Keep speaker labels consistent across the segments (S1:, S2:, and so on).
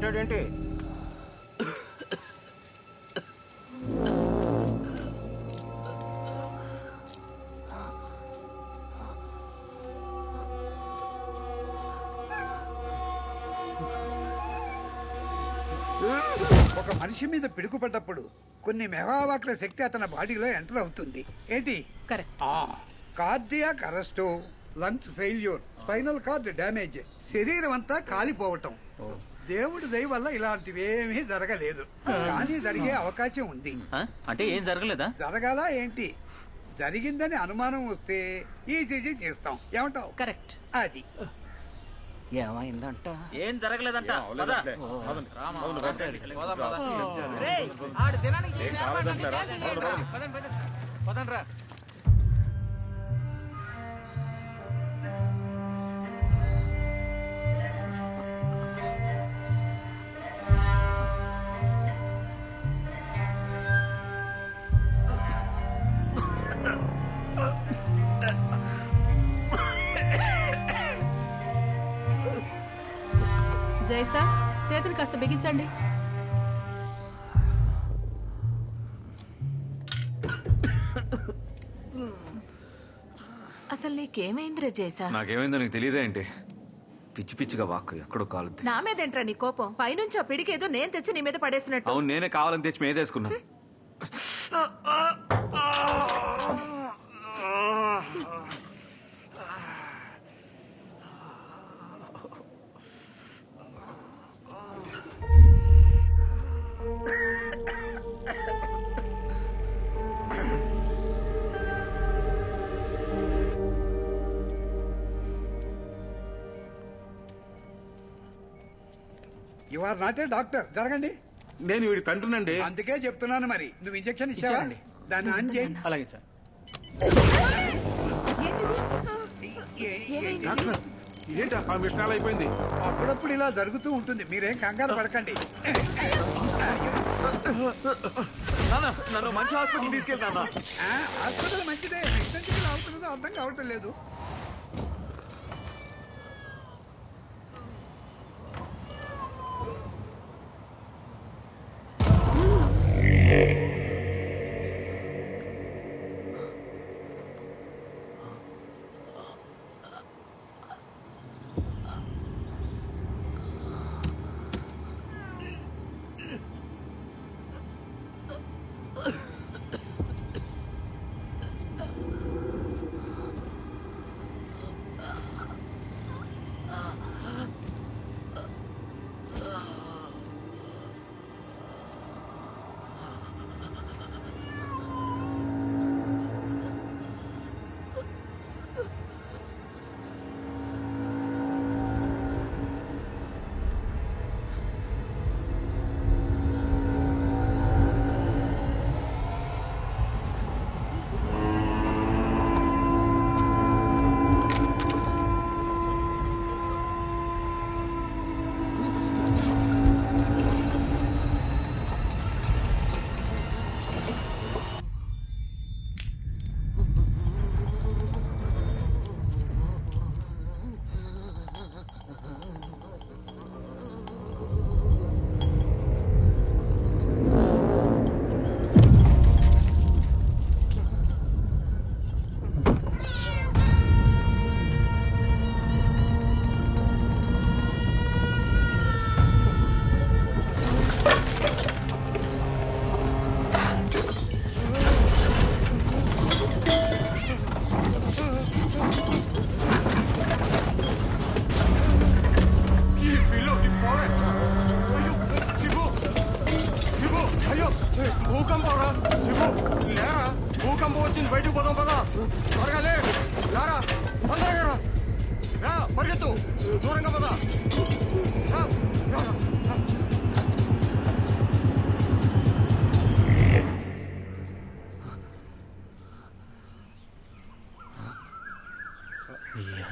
S1: కొట్టాడేంటి
S2: ఒక మనిషి మీద పిడుగుపడ్డప్పుడు కొన్ని మెగావాక్ల శక్తి అతని బాడీలో ఎంటర్ అవుతుంది. ఏంటి?
S3: Correct.
S2: Cardiac arrest lungs failure spinal cord damage శరీరం అంతా కాలిపోవటం. దేవుడి దయ వల్ల ఇలాంటివేమీ జరగలేదు. కానీ జరిగే అవకాశం ఉంది?
S4: అంటే ఏం జరగలేదా?
S2: జరగాల ఏంటి? జరిగిందని అనుమానం వస్తే ఈసీజీ చేస్తాం. ఏమంటావు?
S3: కరెక్ట్.
S2: అది.
S1: ఏమైందంట?
S4: ఏం జరగలేదంట. పద. పదండ్రా.
S3: జైసా చేతిని కాస్త బిగించండి.
S5: అసలు నీకేమైందిరా చేసా
S6: నాకేమైందో నీకు తెలియదే ఏంటి? పిచ్చి పిచ్చిగా వాక్కు ఎక్కడో కాలుద్ది.
S5: నా మీదేంట్రా నీ కోపం? పైనుంచి ఆ పిడికేదో నేను తెచ్చి నీ మీద పడేసినట్టు.
S6: అవును నేనే కావాలని తెచ్చి మేదేసుకున్నా
S2: you are not a doctor జరగండి.
S1: నేను వీడి తండ్రినండి.
S2: అందుకే చెప్తున్నాను మరి. నువ్వు ఇంజెక్షన్ ఇచ్చావండి. దాన్ని ఆన్ చేయి.
S4: అలాగే సార్.
S1: డాక్టర్ ఏంటి ఆ మిషన్ అయిపోయింది.
S2: అప్పుడప్పుడు ఇలా జరుగుతూ ఉంటుంది. మీరేం కంగారు పడకండి.
S6: నన్ను మంచి హాస్పిటల్ తీసుకెళ్తానా?
S2: హాస్పిటల్ మంచిదే. అవుతుందో అర్థం కావటం లేదు.
S1: Ugh. దూరంగా పదా.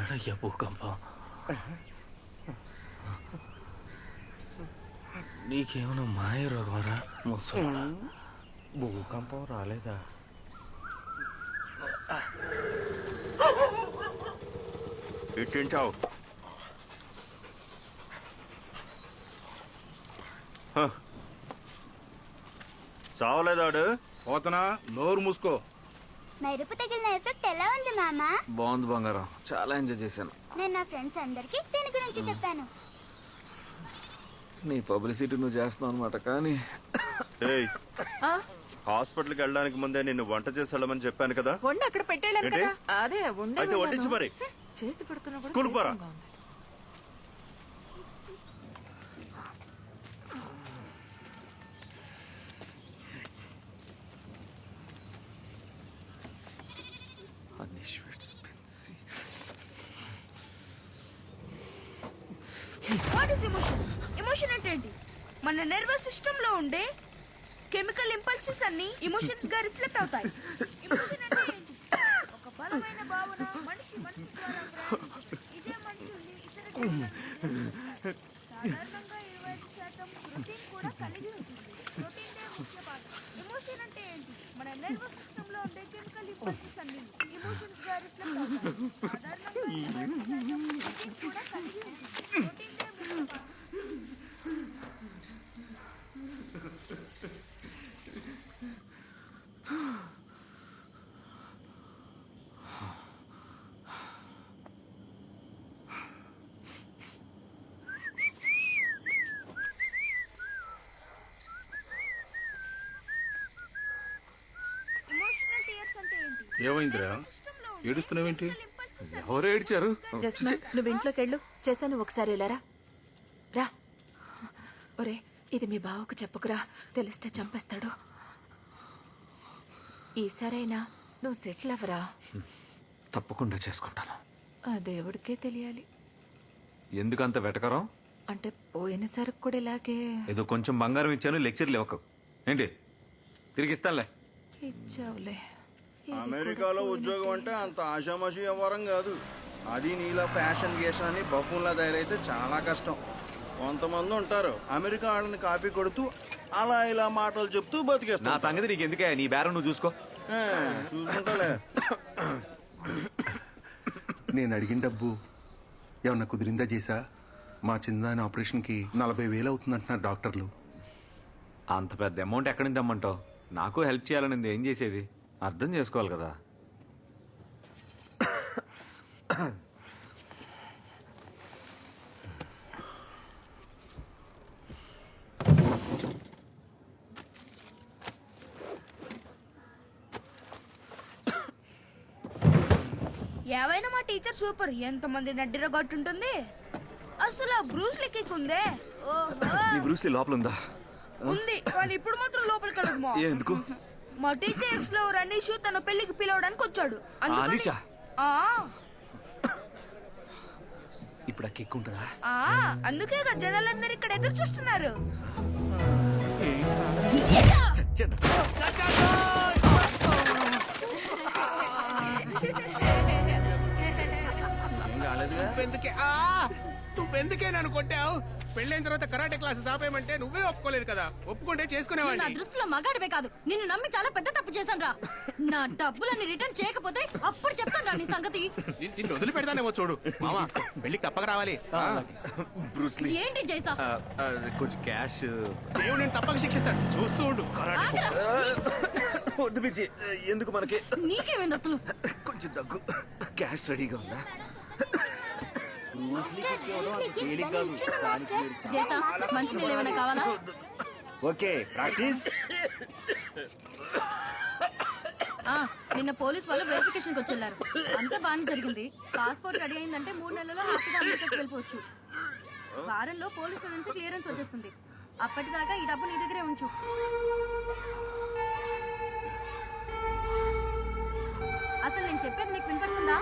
S4: ఏడయ్యా భూకంపం నీకేమైనా మాయ రోగమరా? ముసలా
S1: భూకంపం రాలేదా?
S6: ఇట్టించావు.
S1: చావలేదాడు?
S7: పోతనా? నోరు మూసుకో.
S8: మెరుపు తగిలిన ఎఫెక్ట్ ఎలా ఉంది మామ?
S6: బాగుంది బంగారం. చాలా ఎంజాయ్ చేశాను.
S8: నేను నా ఫ్రెండ్స్ అందరికి దీని గురించి చెప్పాను.
S6: నీ పబ్లిసిటీ నువ్వు చేస్తున్నావు అనమాట కానీ
S1: ఏయ్ హాస్పిటల్కి వెళ్ళడానికి ముందే నిన్ను వంట చేసి వెళ్ళమని చెప్పాను కదా?
S5: వండి అక్కడ
S1: ఏంటి?
S5: కదా. అదే వండే
S1: అయితే. వడ్డించు మరి.
S5: చేసి పెడుతున్నా కూడా
S1: స్కూల్కి పోరా.
S5: ఉంది.
S6: అన్ని స్వీట్స్ పిన్సి
S9: వాట్ ఇస్ ఎమోషన్ ఎమోషన్ అంటే ఏంటి మన నర్వస్ సిస్టమ్లో ఉండే కెమికల్ ఇంపల్సెస్ అన్ని ఎమోషన్స్గా రిఫ్లెక్ట్ అవుతాయి. ఎమోషన్ అంటే ఏంటి? ఒక బలమైన భావన మనిషి మనసు ద్వారా ప్రయాణించే ఇదే ఇతర జీవులను సాధారణంగా ఇరవై ఐదు శాతం ప్రోటీన్ కూడా కలిగి ఉంటుంది. ప్రోటీన్ దే ముఖ్య ఎమోషన్ అంటే ఏంటి? మన నర్వస్ సిస్టమ్లో ఉండే కెమికల్ ఇంపల్సెస్ అన్ని ఎమోషన్స్గా రిఫ్లెక్ట్ అవుతాయి. సాధారణంగా ఇరవై ఐదు శాతం ప్రోటీన్ కూడా కలిగి ఉంటుంది. ప్రోటీన్ దే ముఖ్య ఎమోషనల్ టీయర్స్ అంటే ఏంటి
S7: ఏమైందిరా? ఏడుస్తున్నావేంటి?
S6: ఎవరు ఏడ్చారు.
S5: జస్మా నువ్వు ఇంట్లోకి వెళ్ళు. చేశాను ఒకసారి ఇలా రా. ఒరే ఇది మీ బావకు చెప్పుకురా. తెలిస్తే చంపేస్తాడు. ఈసారైనా నువ్వు సెటిల్ అవ్వరా?
S6: తప్పకుండా చేసుకుంటాను.
S5: ఆ దేవుడికే తెలియాలి.
S6: ఎందుకు అంత వెటకరం?
S5: అంటే పోయినసారి కూడా ఇలాగే.
S6: ఏదో కొంచెం బంగారం ఇచ్చాను లెక్చర్ లేవక ఏంటి? తిరిగి ఇస్తానులే.
S5: ఇచ్చావులే.
S7: అమెరికాలో ఉద్యోగం అంటే అంత ఆషామాషి వ్యవహారం కాదు. అది నీలా ఫ్యాషన్ గేషన్ అని బఫూన్లా తయారైతే చాలా కష్టం. కొంతమంది ఉంటారు అమెరికా వాళ్ళని కాపీ కొడుతూ అలా ఇలా మాటలు చెప్తూ
S6: నా
S7: బతికేస్తా
S6: సంగతి నీకు ఎందుకే నీ బేరం నువ్వు చూసుకో.
S7: చూసుకుంటాలే.
S10: నేను అడిగిన డబ్బు ఏమన్నా కుదిరిందా చేసా మా చిన్నదాని ఆపరేషన్కి నలభై వేలు అవుతుందంటున్నారు డాక్టర్లు.
S6: అంత పెద్ద అమౌంట్ ఎక్కడి నుంచి తెమ్మంటావు? నాకు హెల్ప్ చేయాలని ఏం చేసేది? అర్థం చేసుకోవాలి కదా.
S9: ఏవైనా మా టీచర్ సూపర్. ఎంతమంది నడ్డిర ఉంటుంది అసలు ఆ బ్రూస్ లెక్కి ఉందే? ఓహో
S6: నీ బ్రూస్లీ లోపల ఉందా?
S9: ఉంది కానీ ఇప్పుడు మాత్రం లోపలికి వెళ్ళదు మా.
S6: ఏ, ఎందుకు?
S9: మా టీచర్ ఎక్స్లో రనీష్ తన పెళ్ళికి పిలవడానికి వచ్చాడు. అందుకని-
S6: అనీషా?
S9: ఆ,
S6: ఇప్పుడు ఆ కిక్ ఉంటుందా?
S9: ఆ, అందుకే కదా జనాలందరూ ఇక్కడ ఎదురు చూస్తున్నారు.
S11: నువ్వెందుకే ఆ నువ్వెందుకే నన్ను కొట్టావు? పెళ్ళైన తర్వాత కరాటే క్లాసెస్ ఆపేయమంటే నువ్వే ఒప్పుకోలేదు కదా. ఒప్పుకుంటే
S3: నా
S11: చేసుకునేవాడిని
S3: దృష్టిలో మగాడివే కాదు. నిన్ను నమ్మి చాలా పెద్ద తప్పు చేశాను రా నా డబ్బులని రిటర్న్ చేయకపోతే అప్పుడు చెప్తాను రా నీ సంగతి.
S11: నిన్ను- వదిలి పెడతానేమో చూడు. మామా పెళ్ళికి తప్పక రావాలి.
S6: బ్రూస్లీ
S3: ఏంటి జైసా?
S6: కొంచెం క్యాష్.
S11: దేవుడు నేను తప్పక శిక్షిస్తాను చూస్తూ ఉండు.
S3: ఆగరా.
S6: వద్దు పిచ్చి ఎందుకు మనకి?
S3: నీకేమైంది అసలు?
S6: కొంచెం దగ్గు. క్యాష్ రెడీగా ఉందా?
S3: జైసా మంచి నీళ్ళు ఏమైనా కావాలా?
S1: Okay practice.
S3: ఆ, నిన్న పోలీస్ వాళ్ళు వెరిఫికేషన్కి వచ్చి అంతా బాగానే జరిగింది. పాస్పోర్ట్ రెడీ అయిందంటే మూడు నెలల్లో హ్యాపీగా అమెరికాకి వెళ్ళిపోవచ్చు. వారంలో పోలీసుల నుంచి క్లియరెన్స్ వచ్చేస్తుంది. అప్పటిదాకా ఈ డబ్బు నీ దగ్గరే ఉంచు. అసలు నేను చెప్పేది నీకు వినపడుతుందా?